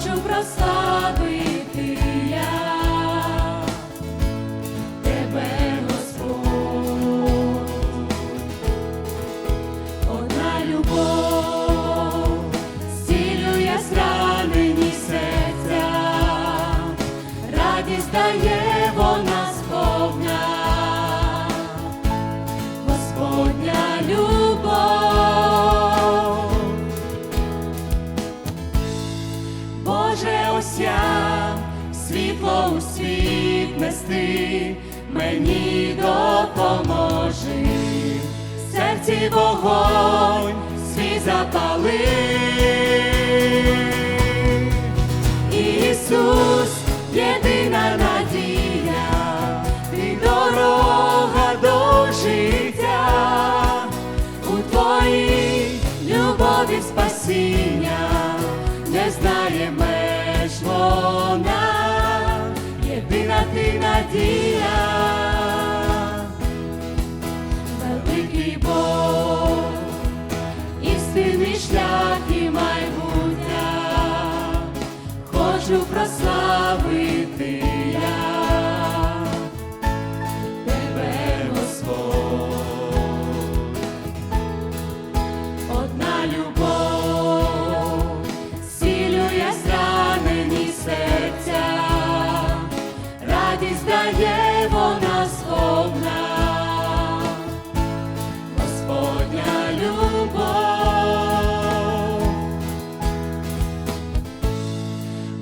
хочу прославити я тебе, Господь, одна любов, зцілює зранені серця, радість дає. Світло у світ нести, мені допоможи, в серці вогонь свій запали. Ісус, єдина надія, ти дорога до життя, у твоїй любові спасіння не знає меж вона, надія, великий Бог, істинний шлях і майбуття, хочу прославити я. Тебе, Господь, одна любов, радість дає вона сповна, Господня любов.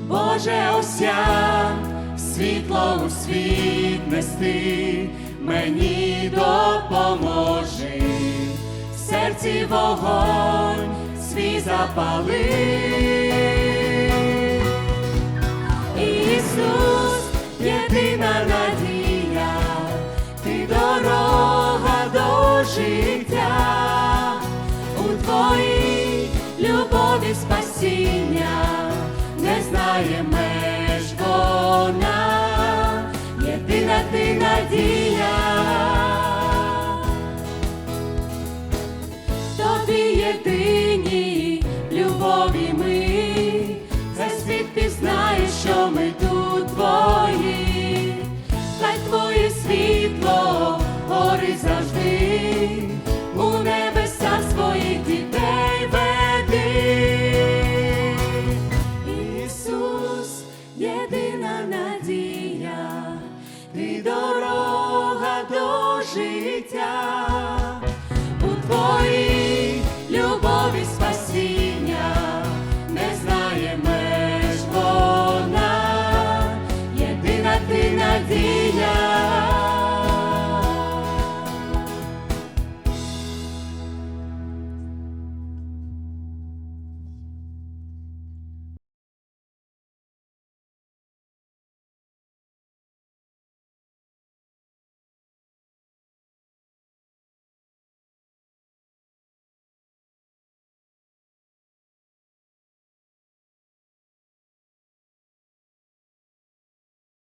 Боже, ось я світло у світ нести, мені допоможи, в серці вогонь свій запали. Ісус, життя, у твоїй любові спасіння не знає меж вона, єдина ти надія.